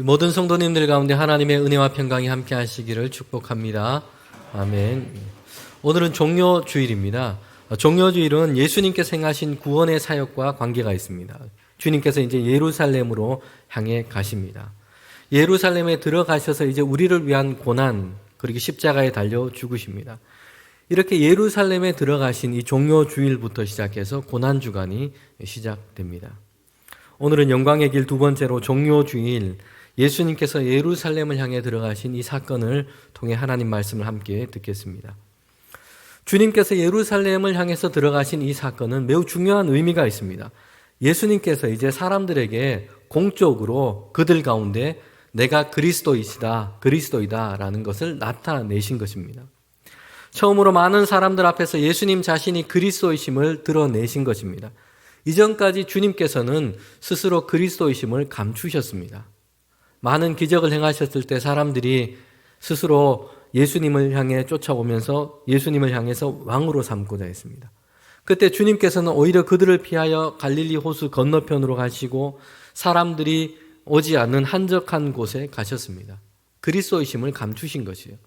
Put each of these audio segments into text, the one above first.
모든 성도님들 가운데 하나님의 은혜와 평강이 함께 하시기를 축복합니다. 아멘. 오늘은 종료 주일입니다. 종료 주일은 예수님께서 행하신 구원의 사역과 관계가 있습니다. 주님께서 이제 예루살렘으로 향해 가십니다. 예루살렘에 들어가셔서 이제 우리를 위한 고난 그리고 십자가에 달려 죽으십니다. 이렇게 예루살렘에 들어가신 이 종료 주일부터 시작해서 고난 주간이 시작됩니다. 오늘은 영광의 길 두 번째로 종료 주일 예수님께서 예루살렘을 향해 들어가신 이 사건을 통해 하나님 말씀을 함께 듣겠습니다. 주님께서 예루살렘을 향해서 들어가신 이 사건은 매우 중요한 의미가 있습니다. 예수님께서 이제 사람들에게 공적으로 그들 가운데 내가 그리스도이시다, 그리스도이다라는 것을 나타내신 것입니다. 처음으로 많은 사람들 앞에서 예수님 자신이 그리스도이심을 드러내신 것입니다. 이전까지 주님께서는 스스로 그리스도이심을 감추셨습니다. 많은 기적을 행하셨을 때 사람들이 스스로 예수님을 향해 쫓아오면서 예수님을 향해서 왕으로 삼고자 했습니다. 그때 주님께서는 오히려 그들을 피하여 갈릴리 호수 건너편으로 가시고 사람들이 오지 않는 한적한 곳에 가셨습니다. 그리스도이심을 감추신 것이에요.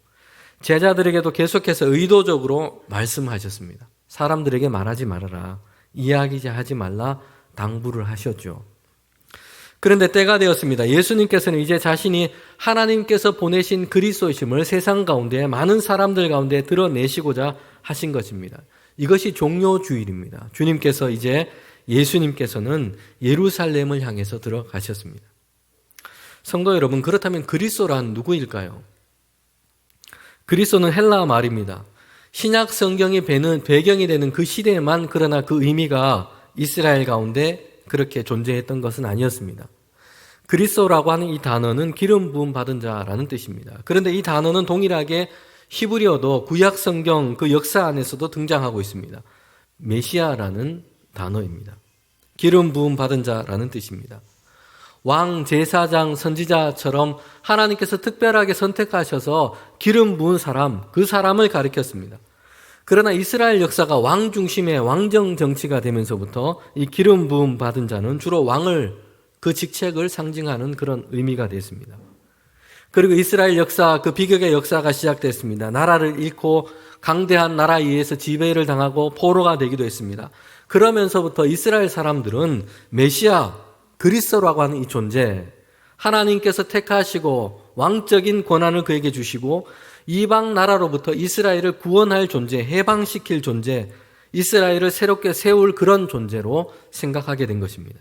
제자들에게도 계속해서 의도적으로 말씀하셨습니다. 사람들에게 말하지 말아라. 이야기하지 말라 당부를 하셨죠. 그런데 때가 되었습니다. 예수님께서는 이제 자신이 하나님께서 보내신 그리스도심을 세상 가운데 많은 사람들 가운데 드러내시고자 하신 것입니다. 이것이 종료 주일입니다. 주님께서 이제 예수님께서는 예루살렘을 향해서 들어가셨습니다. 성도 여러분, 그렇다면 그리스도란 누구일까요? 그리스도는 헬라 말입니다. 신약 성경이 배경이 되는 그 시대에만 그러나 그 의미가 이스라엘 가운데 그렇게 존재했던 것은 아니었습니다. 그리스도라고 하는 이 단어는 기름 부음 받은 자라는 뜻입니다. 그런데 이 단어는 동일하게 히브리어도 구약 성경 그 역사 안에서도 등장하고 있습니다. 메시아라는 단어입니다. 기름 부음 받은 자라는 뜻입니다. 왕, 제사장, 선지자처럼 하나님께서 특별하게 선택하셔서 기름 부은 사람, 그 사람을 가리켰습니다. 그러나 이스라엘 역사가 왕 중심의 왕정 정치가 되면서부터 이 기름 부음 받은 자는 주로 왕을 그 직책을 상징하는 그런 의미가 됐습니다. 그리고 이스라엘 역사, 그 비극의 역사가 시작됐습니다. 나라를 잃고 강대한 나라에 의해서 지배를 당하고 포로가 되기도 했습니다. 그러면서부터 이스라엘 사람들은 메시아, 그리스도라고 하는 이 존재, 하나님께서 택하시고 왕적인 권한을 그에게 주시고 이방 나라로부터 이스라엘을 구원할 존재, 해방시킬 존재, 이스라엘을 새롭게 세울 그런 존재로 생각하게 된 것입니다.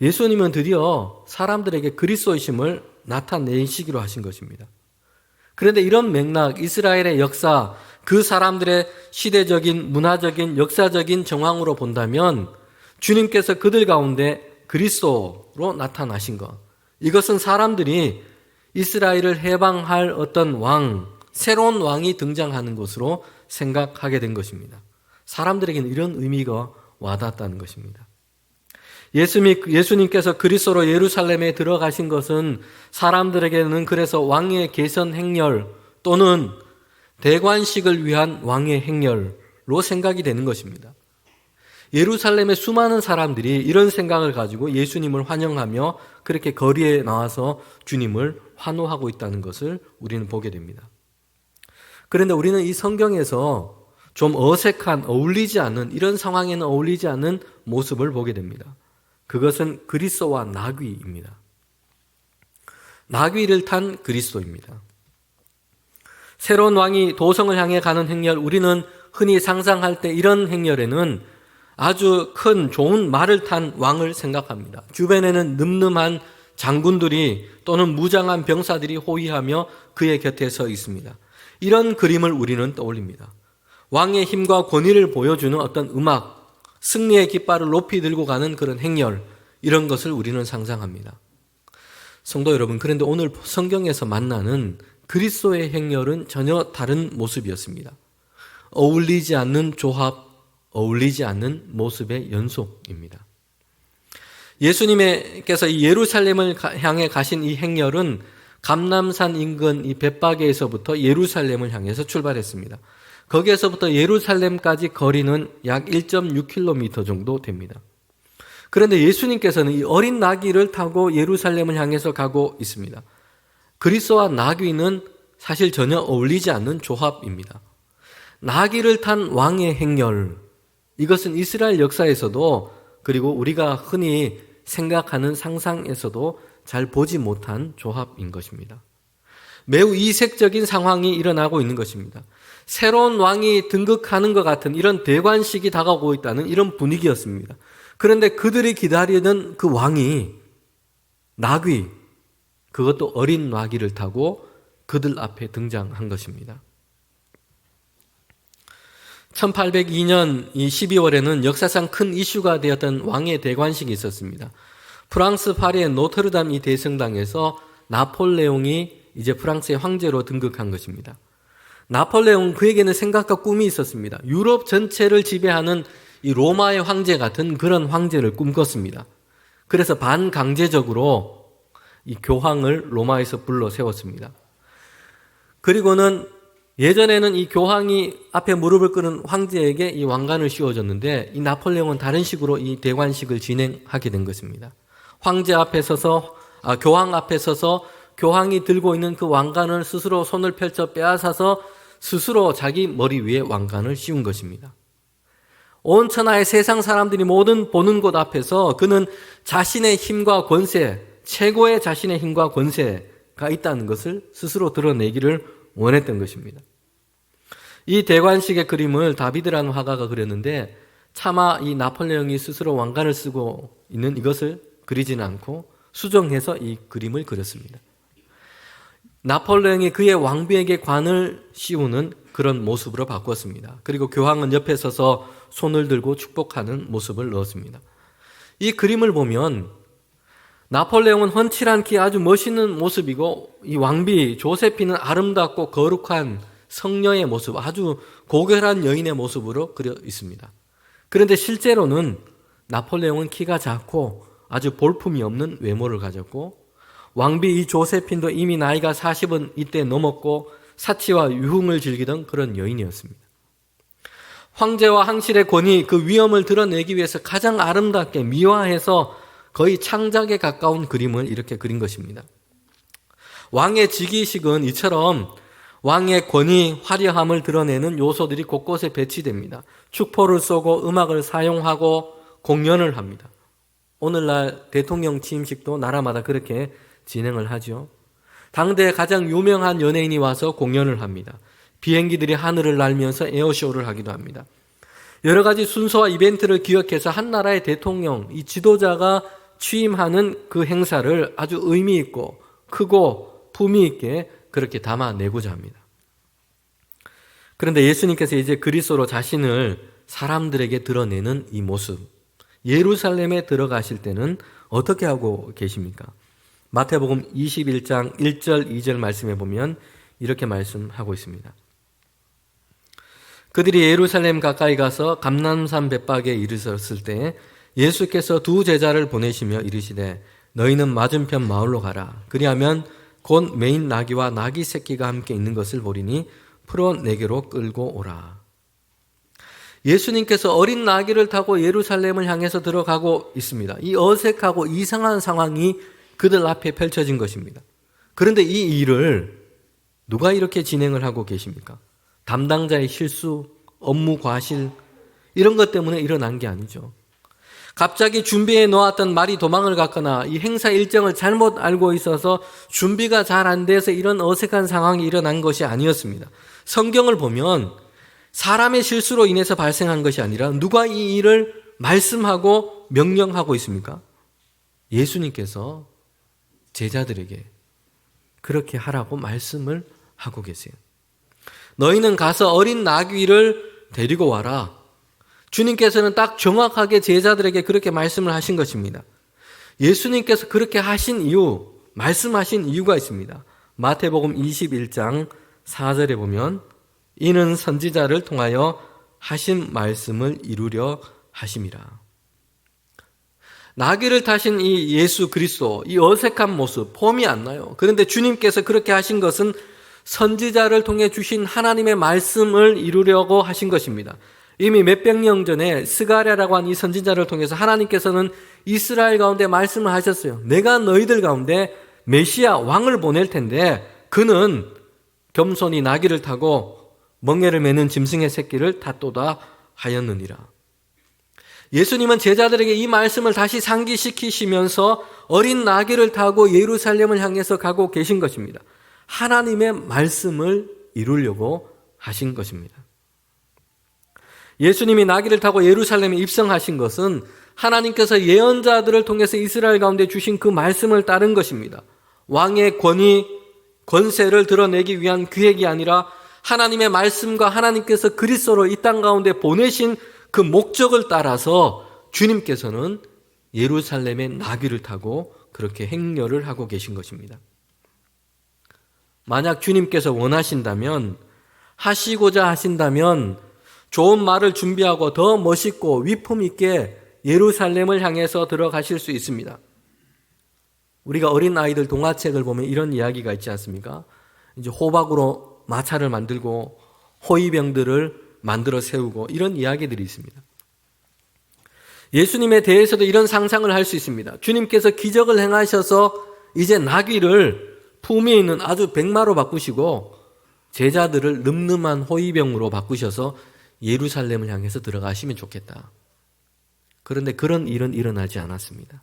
예수님은 드디어 사람들에게 그리스도이심을 나타내시기로 하신 것입니다. 그런데 이런 맥락, 이스라엘의 역사, 그 사람들의 시대적인, 문화적인, 역사적인 정황으로 본다면 주님께서 그들 가운데 그리스도로 나타나신 것. 이것은 사람들이 이스라엘을 해방할 어떤 왕, 새로운 왕이 등장하는 것으로 생각하게 된 것입니다. 사람들에게는 이런 의미가 와닿았다는 것입니다. 예수님 께서 그리스도로 예루살렘에 들어가신 것은 사람들에게는 그래서 왕의 개선 행렬 또는 대관식을 위한 왕의 행렬로 생각이 되는 것입니다. 예루살렘의 수많은 사람들이 이런 생각을 가지고 예수님을 환영하며 그렇게 거리에 나와서 주님을 환호하고 있다는 것을 우리는 보게 됩니다. 그런데 우리는 이 성경에서 좀 어색한, 어울리지 않는, 이런 상황에는 어울리지 않는 모습을 보게 됩니다. 그것은 그리스도와 나귀입니다. 나귀를 탄 그리스도입니다. 새로운 왕이 도성을 향해 가는 행렬, 우리는 흔히 상상할 때 이런 행렬에는 아주 큰 좋은 말을 탄 왕을 생각합니다. 주변에는 늠름한 장군들이 또는 무장한 병사들이 호위하며 그의 곁에 서 있습니다. 이런 그림을 우리는 떠올립니다. 왕의 힘과 권위를 보여주는 어떤 음악, 승리의 깃발을 높이 들고 가는 그런 행렬, 이런 것을 우리는 상상합니다. 성도 여러분, 그런데 오늘 성경에서 만나는 그리스도의 행렬은 전혀 다른 모습이었습니다. 어울리지 않는 조합, 어울리지 않는 모습의 연속입니다. 예수님께서 이 예루살렘을 향해 가신 이 행렬은 감남산 인근 이 벳바게에서부터 예루살렘을 향해서 출발했습니다. 거기에서부터 예루살렘까지 거리는 약 1.6km 정도 됩니다. 그런데 예수님께서는 이 어린 나귀를 타고 예루살렘을 향해서 가고 있습니다. 그리스도와 나귀는 사실 전혀 어울리지 않는 조합입니다. 나귀를 탄 왕의 행렬, 이것은 이스라엘 역사에서도 그리고 우리가 흔히 생각하는 상상에서도 잘 보지 못한 조합인 것입니다. 매우 이색적인 상황이 일어나고 있는 것입니다. 새로운 왕이 등극하는 것 같은 이런 대관식이 다가오고 있다는 이런 분위기였습니다. 그런데 그들이 기다리는 그 왕이 나귀, 그것도 어린 나귀를 타고 그들 앞에 등장한 것입니다. 1802년 이 12월에는 역사상 큰 이슈가 되었던 왕의 대관식이 있었습니다. 프랑스 파리의 노트르담 이 대성당에서 나폴레옹이 이제 프랑스의 황제로 등극한 것입니다. 나폴레옹 그에게는 생각과 꿈이 있었습니다. 유럽 전체를 지배하는 이 로마의 황제 같은 그런 황제를 꿈꿨습니다. 그래서 반강제적으로 이 교황을 로마에서 불러 세웠습니다. 그리고는 예전에는 이 교황이 앞에 무릎을 꿇은 황제에게 이 왕관을 씌워줬는데 이 나폴레옹은 다른 식으로 이 대관식을 진행하게 된 것입니다. 황제 앞에 서서 아, 교황 앞에 서서 교황이 들고 있는 그 왕관을 스스로 손을 펼쳐 빼앗아서 스스로 자기 머리 위에 왕관을 씌운 것입니다. 온 천하의 세상 사람들이 모든 보는 곳 앞에서 그는 자신의 힘과 권세, 최고의 자신의 힘과 권세가 있다는 것을 스스로 드러내기를 원했던 것입니다. 이 대관식의 그림을 다비드라는 화가가 그렸는데 차마 이 나폴레옹이 스스로 왕관을 쓰고 있는 이것을 그리지는 않고 수정해서 이 그림을 그렸습니다. 나폴레옹이 그의 왕비에게 관을 씌우는 그런 모습으로 바꿨습니다. 그리고 교황은 옆에 서서 손을 들고 축복하는 모습을 넣었습니다. 이 그림을 보면 나폴레옹은 키 아주 멋있는 모습이고 이 왕비 조세피는 아름답고 거룩한 성녀의 모습, 아주 고결한 여인의 모습으로 그려 있습니다. 그런데 실제로는 나폴레옹은 키가 작고 아주 볼품이 없는 외모를 가졌고 왕비 이 조세핀도 이미 나이가 40은 이때 넘었고 사치와 유흥을 즐기던 그런 여인이었습니다. 황제와 항실의 권위 그 위엄을 드러내기 위해서 가장 아름답게 미화해서 거의 창작에 가까운 그림을 이렇게 그린 것입니다. 왕의 즉위식은 이처럼 왕의 권위, 화려함을 드러내는 요소들이 곳곳에 배치됩니다. 축포를 쏘고 음악을 사용하고 공연을 합니다. 오늘날 대통령 취임식도 나라마다 그렇게 진행을 하죠. 당대 가장 유명한 연예인이 와서 공연을 합니다. 비행기들이 하늘을 날면서 에어쇼를 하기도 합니다. 여러 가지 순서와 이벤트를 기억해서 한 나라의 대통령, 이 지도자가 취임하는 그 행사를 아주 의미 있고 크고 품위 있게 그렇게 담아내고자 합니다. 그런데 예수님께서 이제 그리스도로 자신을 사람들에게 드러내는 이 모습, 예루살렘에 들어가실 때는 어떻게 하고 계십니까? 마태복음 21장 1절 2절 말씀해 보면 이렇게 말씀하고 있습니다. 그들이 예루살렘 가까이 가서 감남산 벳박에 이르렀을 때 예수께서 두 제자를 보내시며 이르시되 너희는 맞은편 마을로 가라. 그리하면 곧 메인 나귀와 나귀 새끼가 함께 있는 것을 보리니 풀어 내게로 끌고 오라. 예수님께서 어린 나귀를 타고 예루살렘을 향해서 들어가고 있습니다. 이 어색하고 이상한 상황이 그들 앞에 펼쳐진 것입니다. 그런데 이 일을 누가 이렇게 진행을 하고 계십니까? 담당자의 실수, 업무 과실, 이런 것 때문에 일어난 게 아니죠. 갑자기 준비해 놓았던 말이 도망을 갔거나 이 행사 일정을 잘못 알고 있어서 준비가 잘 안 돼서 이런 어색한 상황이 일어난 것이 아니었습니다. 성경을 보면 사람의 실수로 인해서 발생한 것이 아니라 누가 이 일을 말씀하고 명령하고 있습니까? 예수님께서 제자들에게 그렇게 하라고 말씀을 하고 계세요. 너희는 가서 어린 나귀를 데리고 와라. 주님께서는 딱 정확하게 제자들에게 그렇게 말씀을 하신 것입니다. 예수님께서 그렇게 하신 이유, 말씀하신 이유가 있습니다. 마태복음 21장 4절에 보면 이는 선지자를 통하여 하신 말씀을 이루려 하심이라. 나귀를 타신 이 예수 그리스도, 이 어색한 모습, 폼이 안 나요. 그런데 주님께서 그렇게 하신 것은 선지자를 통해 주신 하나님의 말씀을 이루려고 하신 것입니다. 이미 몇백 년 전에 스가랴라고 한 이 선지자를 통해서 하나님께서는 이스라엘 가운데 말씀을 하셨어요. 내가 너희들 가운데 메시아 왕을 보낼 텐데 그는 겸손히 나귀를 타고 멍에를 매는 짐승의 새끼를 탓도다 하였느니라. 예수님은 제자들에게 이 말씀을 다시 상기시키시면서 어린 나귀를 타고 예루살렘을 향해서 가고 계신 것입니다. 하나님의 말씀을 이루려고 하신 것입니다. 예수님이 나귀를 타고 예루살렘에 입성하신 것은 하나님께서 예언자들을 통해서 이스라엘 가운데 주신 그 말씀을 따른 것입니다. 왕의 권위, 권세를 드러내기 위한 기획이 아니라 하나님의 말씀과 하나님께서 그리스도로 이 땅 가운데 보내신 그 목적을 따라서 주님께서는 예루살렘의 나귀를 타고 그렇게 행렬을 하고 계신 것입니다. 만약 주님께서 원하신다면 하시고자 하신다면 좋은 말을 준비하고 더 멋있고 위품 있게 예루살렘을 향해서 들어가실 수 있습니다. 우리가 어린 아이들 동화책을 보면 이런 이야기가 있지 않습니까? 이제 호박으로 마차를 만들고 호위병들을 만들어 세우고 이런 이야기들이 있습니다. 예수님에 대해서도 이런 상상을 할 수 있습니다. 주님께서 기적을 행하셔서 이제 나귀를 품에 있는 아주 백마로 바꾸시고 제자들을 늠름한 호위병으로 바꾸셔서 예루살렘을 향해서 들어가시면 좋겠다. 그런데 그런 일은 일어나지 않았습니다.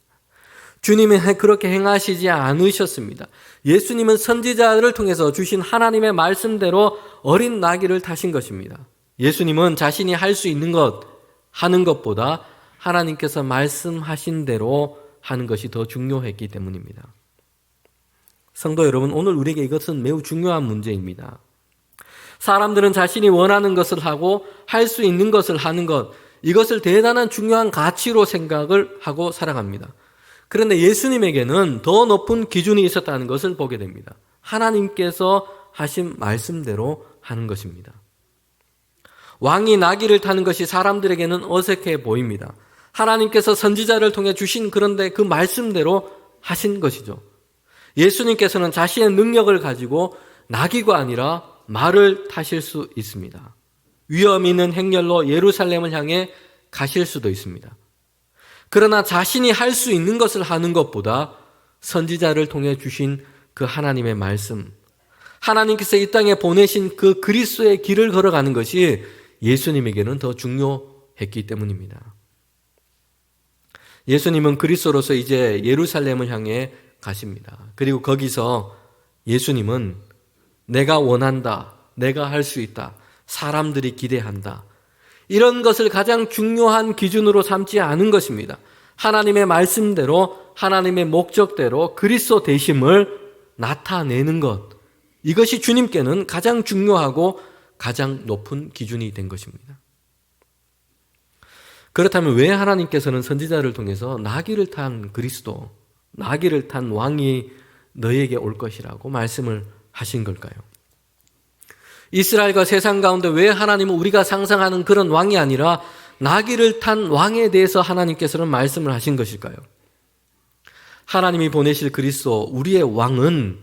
주님이 그렇게 행하시지 않으셨습니다. 예수님은 선지자들을 통해서 주신 하나님의 말씀대로 어린 나귀를 타신 것입니다. 예수님은 자신이 할 수 있는 것, 하는 것보다 하나님께서 말씀하신 대로 하는 것이 더 중요했기 때문입니다. 성도 여러분, 오늘 우리에게 이것은 매우 중요한 문제입니다. 사람들은 자신이 원하는 것을 하고 할 수 있는 것을 하는 것, 이것을 대단한 중요한 가치로 생각을 하고 살아갑니다. 그런데 예수님에게는 더 높은 기준이 있었다는 것을 보게 됩니다. 하나님께서 하신 말씀대로 하는 것입니다. 왕이 나귀를 타는 것이 사람들에게는 어색해 보입니다. 하나님께서 선지자를 통해 주신 그런데 그 말씀대로 하신 것이죠. 예수님께서는 자신의 능력을 가지고 나귀가 아니라 말을 타실 수 있습니다. 위험 있는 행렬로 예루살렘을 향해 가실 수도 있습니다. 그러나 자신이 할 수 있는 것을 하는 것보다 선지자를 통해 주신 그 하나님의 말씀, 하나님께서 이 땅에 보내신 그 그리스도의 길을 걸어가는 것이 예수님에게는 더 중요했기 때문입니다. 예수님은 그리스도로서 이제 예루살렘을 향해 가십니다. 그리고 거기서 예수님은 내가 원한다. 내가 할 수 있다. 사람들이 기대한다. 이런 것을 가장 중요한 기준으로 삼지 않은 것입니다. 하나님의 말씀대로 하나님의 목적대로 그리스도 되심을 나타내는 것. 이것이 주님께는 가장 중요하고 가장 높은 기준이 된 것입니다. 그렇다면 왜 하나님께서는 선지자를 통해서 나귀를 탄 그리스도, 나귀를 탄 왕이 너에게 올 것이라고 말씀을 하신 걸까요? 이스라엘과 세상 가운데 왜 하나님은 우리가 상상하는 그런 왕이 아니라 나귀를 탄 왕에 대해서 하나님께서는 말씀을 하신 것일까요? 하나님이 보내실 그리스도 우리의 왕은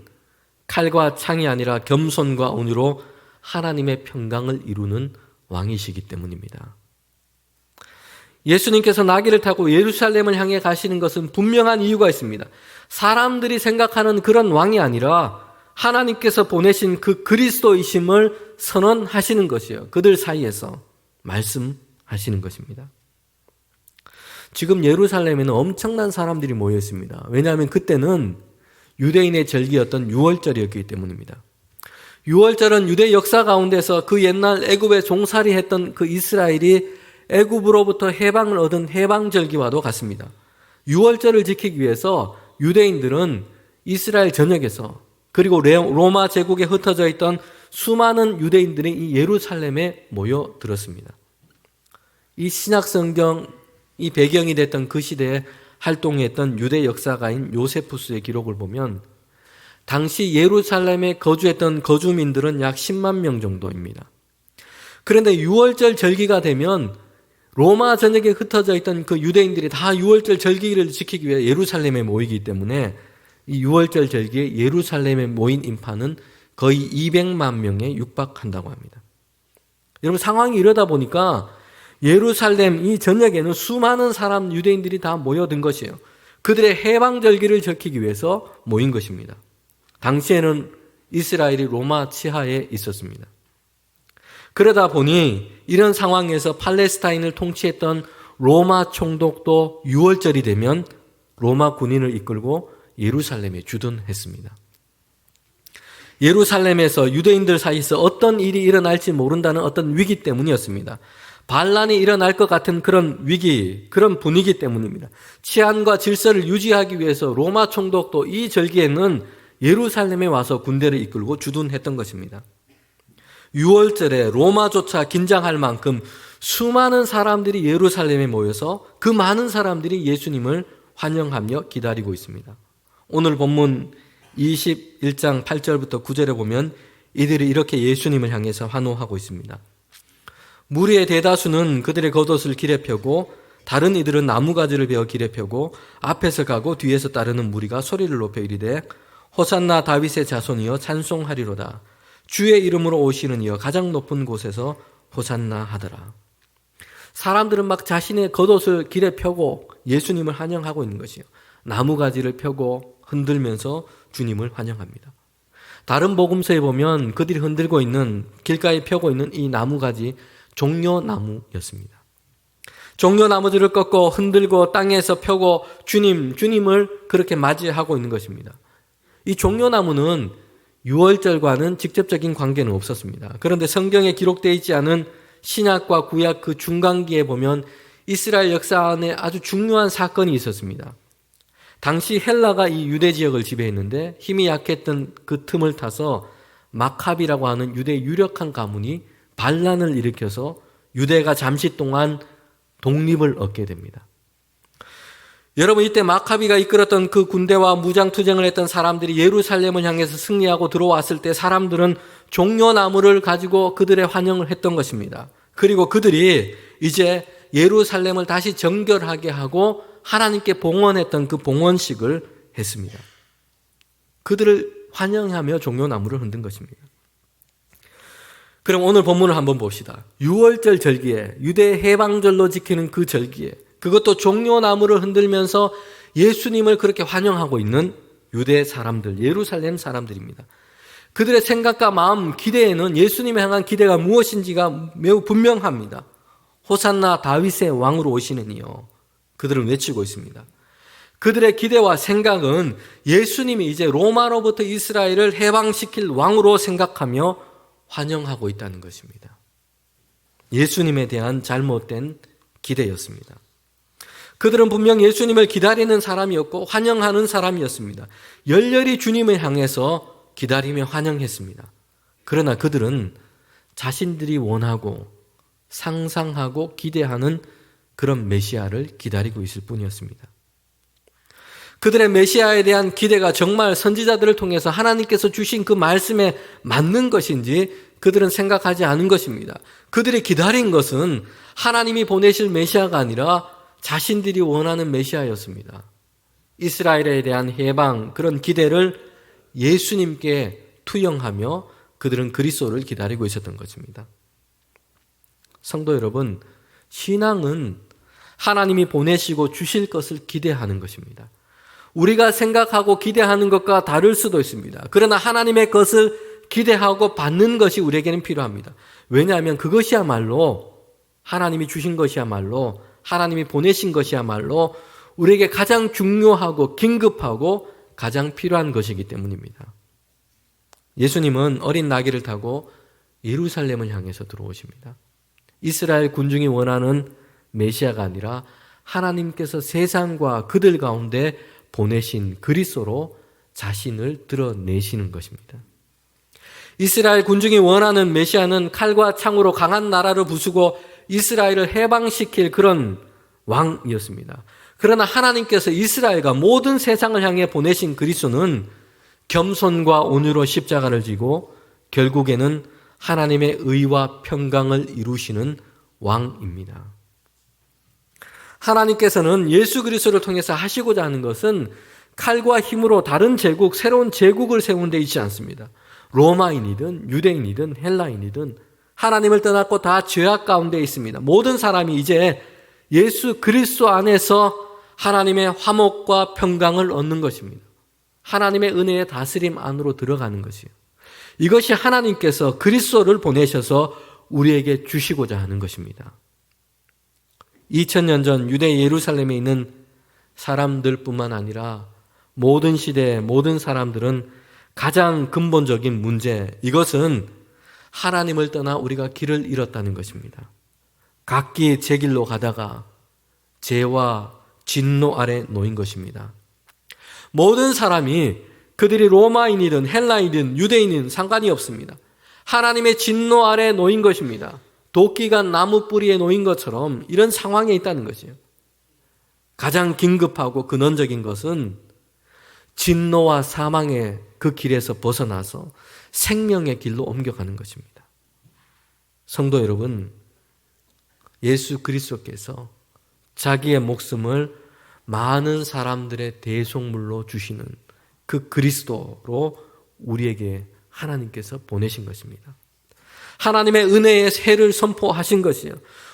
칼과 창이 아니라 겸손과 온유로 하나님의 평강을 이루는 왕이시기 때문입니다. 예수님께서 나귀를 타고 예루살렘을 향해 가시는 것은 분명한 이유가 있습니다. 사람들이 생각하는 그런 왕이 아니라 하나님께서 보내신 그 그리스도이심을 선언하시는 것이요. 그들 사이에서 말씀하시는 것입니다. 지금 예루살렘에는 엄청난 사람들이 모여 있습니다. 왜냐하면 그때는 유대인의 절기였던 6월절이었기 때문입니다. 6월절은 유대 역사 가운데서 그 옛날 애굽에 종살이 했던 그 이스라엘이 애굽으로부터 해방을 얻은 해방절기와도 같습니다. 6월절을 지키기 위해서 유대인들은 이스라엘 전역에서 그리고 로마 제국에 흩어져 있던 수많은 유대인들이 이 예루살렘에 모여들었습니다. 이 신약 성경 이 배경이 됐던 그 시대에 활동했던 유대 역사가인 요세푸스의 기록을 보면 당시 예루살렘에 거주했던 거주민들은 약 10만 명 정도입니다. 그런데 6월절 절기가 되면 로마 전역에 흩어져 있던 그 유대인들이 다 6월절 절기를 지키기 위해 예루살렘에 모이기 때문에 이 6월절 절기에 예루살렘에 모인 인파는 거의 200만 명에 육박한다고 합니다. 여러분 상황이 이러다 보니까 예루살렘 이 전역에는 수많은 사람 유대인들이 다 모여든 것이에요. 그들의 해방 절기를 지키기 위해서 모인 것입니다. 당시에는 이스라엘이 로마 치하에 있었습니다. 그러다 보니 이런 상황에서 팔레스타인을 통치했던 로마 총독도 6월절이 되면 로마 군인을 이끌고 예루살렘에 주둔했습니다. 예루살렘에서 유대인들 사이에서 어떤 일이 일어날지 모른다는 어떤 위기 때문이었습니다. 반란이 일어날 것 같은 그런 위기, 그런 분위기 때문입니다. 치안과 질서를 유지하기 위해서 로마 총독도 이 절기에는 예루살렘에 와서 군대를 이끌고 주둔했던 것입니다. 6월절에 로마조차 긴장할 만큼 수많은 사람들이 예루살렘에 모여서 그 많은 사람들이 예수님을 환영하며 기다리고 있습니다. 오늘 본문 21장 8절부터 9절에 보면 이들이 이렇게 예수님을 향해서 환호하고 있습니다. 무리의 대다수는 그들의 겉옷을 길에 펴고 다른 이들은 나무가지를 베어 길에 펴고 앞에서 가고 뒤에서 따르는 무리가 소리를 높여 이르되 호산나 다윗의 자손이여 찬송하리로다. 주의 이름으로 오시는 이여 가장 높은 곳에서 호산나 하더라. 사람들은 막 자신의 겉옷을 길에 펴고 예수님을 환영하고 있는 것이요. 나무가지를 펴고 흔들면서 주님을 환영합니다. 다른 복음서에 보면 그들이 흔들고 있는 길가에 펴고 있는 이 나무가지 종려나무였습니다. 종려나무들을 꺾고 흔들고 땅에서 펴고 주님, 주님을 그렇게 맞이하고 있는 것입니다. 이 종려나무는 6월절과는 직접적인 관계는 없었습니다. 그런데 성경에 기록되어 있지 않은 신약과 구약 그 중간기에 보면 이스라엘 역사 안에 아주 중요한 사건이 있었습니다. 당시 헬라가 이 유대 지역을 지배했는데 힘이 약했던 그 틈을 타서 마카비라고 하는 유대 유력한 가문이 반란을 일으켜서 유대가 잠시 동안 독립을 얻게 됩니다. 여러분 이때 마카비가 이끌었던 그 군대와 무장 투쟁을 했던 사람들이 예루살렘을 향해서 승리하고 들어왔을 때 사람들은 종려나무를 가지고 그들의 환영을 했던 것입니다. 그리고 그들이 이제 예루살렘을 다시 정결하게 하고 하나님께 봉헌했던 그 봉헌식을 했습니다. 그들을 환영하며 종려나무를 흔든 것입니다. 그럼 오늘 본문을 한번 봅시다. 6월절 절기에 유대 해방절로 지키는 그 절기에 그것도 종려나무를 흔들면서 예수님을 그렇게 환영하고 있는 유대 사람들, 예루살렘 사람들입니다. 그들의 생각과 마음, 기대에는 예수님을 향한 기대가 무엇인지가 매우 분명합니다. 호산나 다윗의 왕으로 오시는 이요. 그들은 외치고 있습니다. 그들의 기대와 생각은 예수님이 이제 로마로부터 이스라엘을 해방시킬 왕으로 생각하며 환영하고 있다는 것입니다. 예수님에 대한 잘못된 기대였습니다. 그들은 분명 예수님을 기다리는 사람이었고 환영하는 사람이었습니다. 열렬히 주님을 향해서 기다리며 환영했습니다. 그러나 그들은 자신들이 원하고 상상하고 기대하는 그런 메시아를 기다리고 있을 뿐이었습니다. 그들의 메시아에 대한 기대가 정말 선지자들을 통해서 하나님께서 주신 그 말씀에 맞는 것인지 그들은 생각하지 않은 것입니다. 그들이 기다린 것은 하나님이 보내실 메시아가 아니라 자신들이 원하는 메시아였습니다. 이스라엘에 대한 해방, 그런 기대를 예수님께 투영하며 그들은 그리스도를 기다리고 있었던 것입니다. 성도 여러분, 신앙은 하나님이 보내시고 주실 것을 기대하는 것입니다. 우리가 생각하고 기대하는 것과 다를 수도 있습니다. 그러나 하나님의 것을 기대하고 받는 것이 우리에게는 필요합니다. 왜냐하면 그것이야말로 하나님이 주신 것이야말로 하나님이 보내신 것이야말로 우리에게 가장 중요하고 긴급하고 가장 필요한 것이기 때문입니다. 예수님은 어린 나귀를 타고 예루살렘을 향해서 들어오십니다. 이스라엘 군중이 원하는 메시아가 아니라 하나님께서 세상과 그들 가운데 보내신 그리스도로 자신을 드러내시는 것입니다. 이스라엘 군중이 원하는 메시아는 칼과 창으로 강한 나라를 부수고 이스라엘을 해방시킬 그런 왕이었습니다. 그러나 하나님께서 이스라엘과 모든 세상을 향해 보내신 그리스도는 겸손과 온유로 십자가를 지고 결국에는 하나님의 의와 평강을 이루시는 왕입니다. 하나님께서는 예수 그리스도를 통해서 하시고자 하는 것은 칼과 힘으로 다른 제국, 새로운 제국을 세운 데 있지 않습니다. 로마인이든 유대인이든 헬라인이든 하나님을 떠났고 다 죄악 가운데 있습니다. 모든 사람이 이제 예수 그리스도 안에서 하나님의 화목과 평강을 얻는 것입니다. 하나님의 은혜의 다스림 안으로 들어가는 것이요. 이것이 하나님께서 그리스도를 보내셔서 우리에게 주시고자 하는 것입니다. 2000년 전 유대 예루살렘에 있는 사람들뿐만 아니라 모든 시대의 모든 사람들은 가장 근본적인 문제, 이것은 하나님을 떠나 우리가 길을 잃었다는 것입니다. 각기 제 길로 가다가 죄와 진노 아래 놓인 것입니다. 모든 사람이 그들이 로마인이든 헬라인이든 유대인이든 상관이 없습니다. 하나님의 진노 아래 놓인 것입니다. 도끼가 나무 뿌리에 놓인 것처럼 이런 상황에 있다는 것이에요. 가장 긴급하고 근원적인 것은 진노와 사망의 그 길에서 벗어나서 생명의 길로 옮겨가는 것입니다. 성도 여러분, 예수 그리스도께서 자기의 목숨을 많은 사람들의 대속물로 주시는 그 그리스도로 우리에게 하나님께서 보내신 것입니다. 하나님의 은혜의 세를 선포하신 것이요.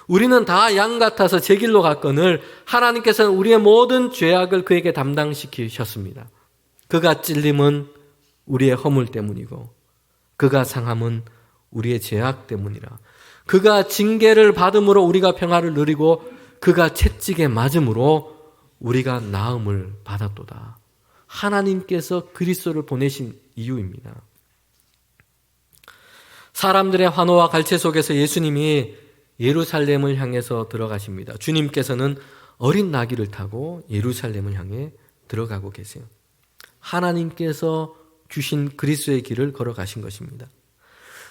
우리는 다 양 같아서 제 길로 갔거늘 하나님께서는 우리의 모든 죄악을 그에게 담당시키셨습니다. 그가 찔림은 우리의 허물 때문이고 그가 상함은 우리의 죄악 때문이라. 그가 징계를 받음으로 우리가 평화를 누리고 그가 채찍에 맞음으로 우리가 나음을 받았도다. 하나님께서 그리스도를 보내신 이유입니다. 사람들의 환호와 갈채 속에서 예수님이 예루살렘을 향해서 들어가십니다. 주님께서는 어린 나귀를 타고 예루살렘을 향해 들어가고 계세요. 하나님께서 주신 그리스도의 길을 걸어가신 것입니다.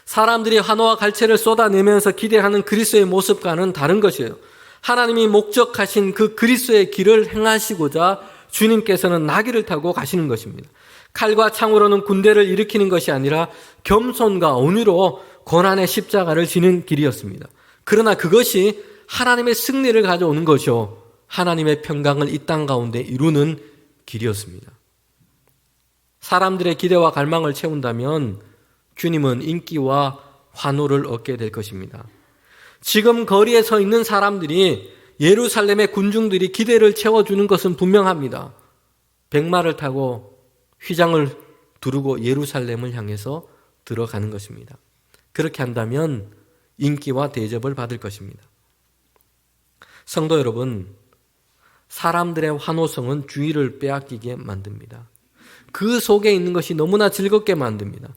사람들이 환호와 갈채를 쏟아내면서 기대하는 그리스도의 모습과는 다른 것이에요. 하나님이 목적하신 그 그리스도의 길을 행하시고자 주님께서는 나귀를 타고 가시는 것입니다. 칼과 창으로는 군대를 일으키는 것이 아니라 겸손과 온유로 고난의 십자가를 지는 길이었습니다. 그러나 그것이 하나님의 승리를 가져오는 것이요. 하나님의 평강을 이 땅 가운데 이루는 길이었습니다. 사람들의 기대와 갈망을 채운다면 주님은 인기와 환호를 얻게 될 것입니다. 지금 거리에 서 있는 사람들이 예루살렘의 군중들이 기대를 채워주는 것은 분명합니다. 백마를 타고 휘장을 두르고 예루살렘을 향해서 들어가는 것입니다. 그렇게 한다면 인기와 대접을 받을 것입니다. 성도 여러분, 사람들의 환호성은 주의를 빼앗기게 만듭니다. 그 속에 있는 것이 너무나 즐겁게 만듭니다.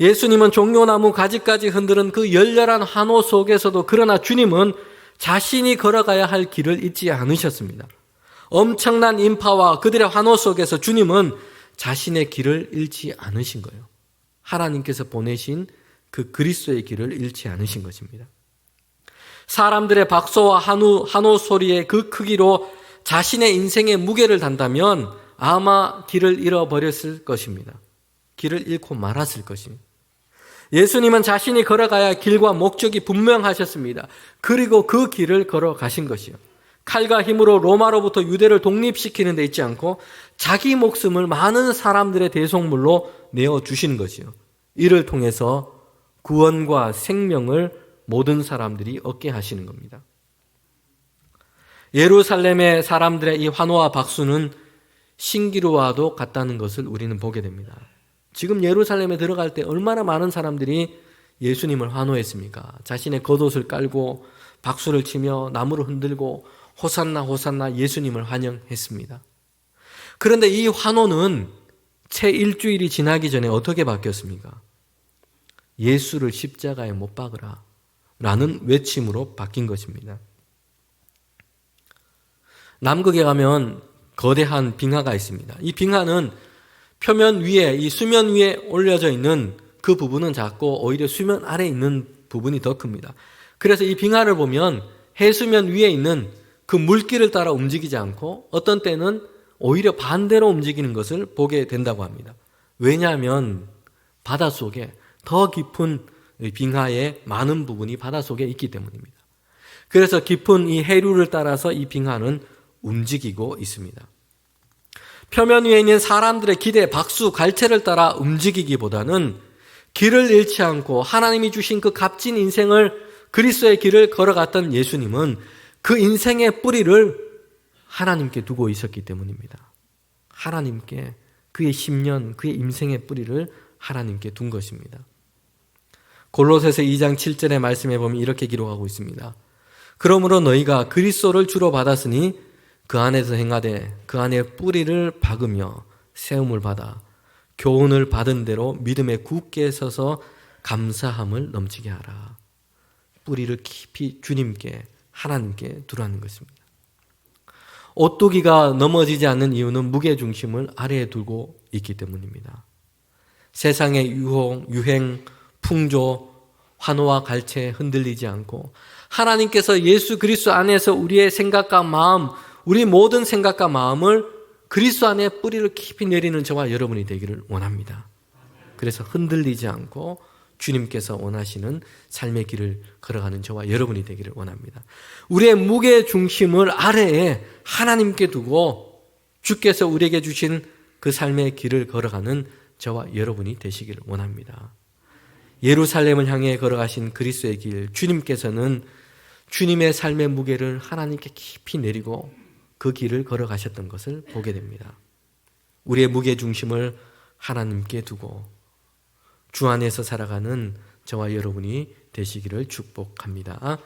예수님은 종려나무 가지까지 흔드는 그 열렬한 환호 속에서도 그러나 주님은 자신이 걸어가야 할 길을 잊지 않으셨습니다. 엄청난 인파와 그들의 환호 속에서 주님은 자신의 길을 잃지 않으신 거예요. 하나님께서 보내신 그 그리스도의 길을 잃지 않으신 것입니다. 사람들의 박수와 한우, 한호 소리의 그 크기로 자신의 인생의 무게를 단다면 아마 길을 잃어버렸을 것입니다. 길을 잃고 말았을 것입니다. 예수님은 자신이 걸어가야 길과 목적이 분명하셨습니다. 그리고 그 길을 걸어가신 것이요. 칼과 힘으로 로마로부터 유대를 독립시키는 데 있지 않고 자기 목숨을 많은 사람들의 대속물로 내어 주신 것이요. 이를 통해서 구원과 생명을 모든 사람들이 얻게 하시는 겁니다. 예루살렘의 사람들의 이 환호와 박수는 신기루와도 같다는 것을 우리는 보게 됩니다. 지금 예루살렘에 들어갈 때 얼마나 많은 사람들이 예수님을 환호했습니까? 자신의 겉옷을 깔고 박수를 치며 나무를 흔들고 호산나 호산나 예수님을 환영했습니다. 그런데 이 환호는 채 일주일이 지나기 전에 어떻게 바뀌었습니까? 예수를 십자가에 못 박으라 라는 외침으로 바뀐 것입니다. 남극에 가면 거대한 빙하가 있습니다. 이 빙하는 표면 위에, 이 수면 위에 올려져 있는 그 부분은 작고 오히려 수면 아래 있는 부분이 더 큽니다. 그래서 이 빙하를 보면 해수면 위에 있는 그 물길을 따라 움직이지 않고 어떤 때는 오히려 반대로 움직이는 것을 보게 된다고 합니다. 왜냐하면 바닷속에 더 깊은 빙하의 많은 부분이 바닷속에 있기 때문입니다. 그래서 깊은 이 해류를 따라서 이 빙하는 움직이고 있습니다. 표면 위에 있는 사람들의 기대, 박수, 갈채를 따라 움직이기보다는 길을 잃지 않고 하나님이 주신 그 값진 인생을 그리스도의 길을 걸어갔던 예수님은 그 인생의 뿌리를 하나님께 두고 있었기 때문입니다. 하나님께 그의 10년, 그의 인생의 뿌리를 하나님께 둔 것입니다. 골로새서 2장 7절의 말씀에 보면 이렇게 기록하고 있습니다. 그러므로 너희가 그리스도를 주로 받았으니 그 안에서 행하되 그 안에 뿌리를 박으며 세움을 받아 교훈을 받은 대로 믿음에 굳게 서서 감사함을 넘치게 하라. 뿌리를 깊이 주님께 하나님께 두라는 것입니다. 오뚜기가 넘어지지 않는 이유는 무게 중심을 아래에 두고 있기 때문입니다. 세상의 유혹, 유행, 풍조, 환호와 갈채에 흔들리지 않고 하나님께서 예수 그리스도 안에서 우리의 생각과 마음, 우리 모든 생각과 마음을 그리스도 안에 뿌리를 깊이 내리는 저와 여러분이 되기를 원합니다. 그래서 흔들리지 않고 주님께서 원하시는 삶의 길을 걸어가는 저와 여러분이 되기를 원합니다. 우리의 무게 중심을 아래에 하나님께 두고 주께서 우리에게 주신 그 삶의 길을 걸어가는 저와 여러분이 되시기를 원합니다. 예루살렘을 향해 걸어가신 그리스도의 길, 주님께서는 주님의 삶의 무게를 하나님께 깊이 내리고 그 길을 걸어가셨던 것을 보게 됩니다. 우리의 무게 중심을 하나님께 두고 주 안에서 살아가는 저와 여러분이 되시기를 축복합니다.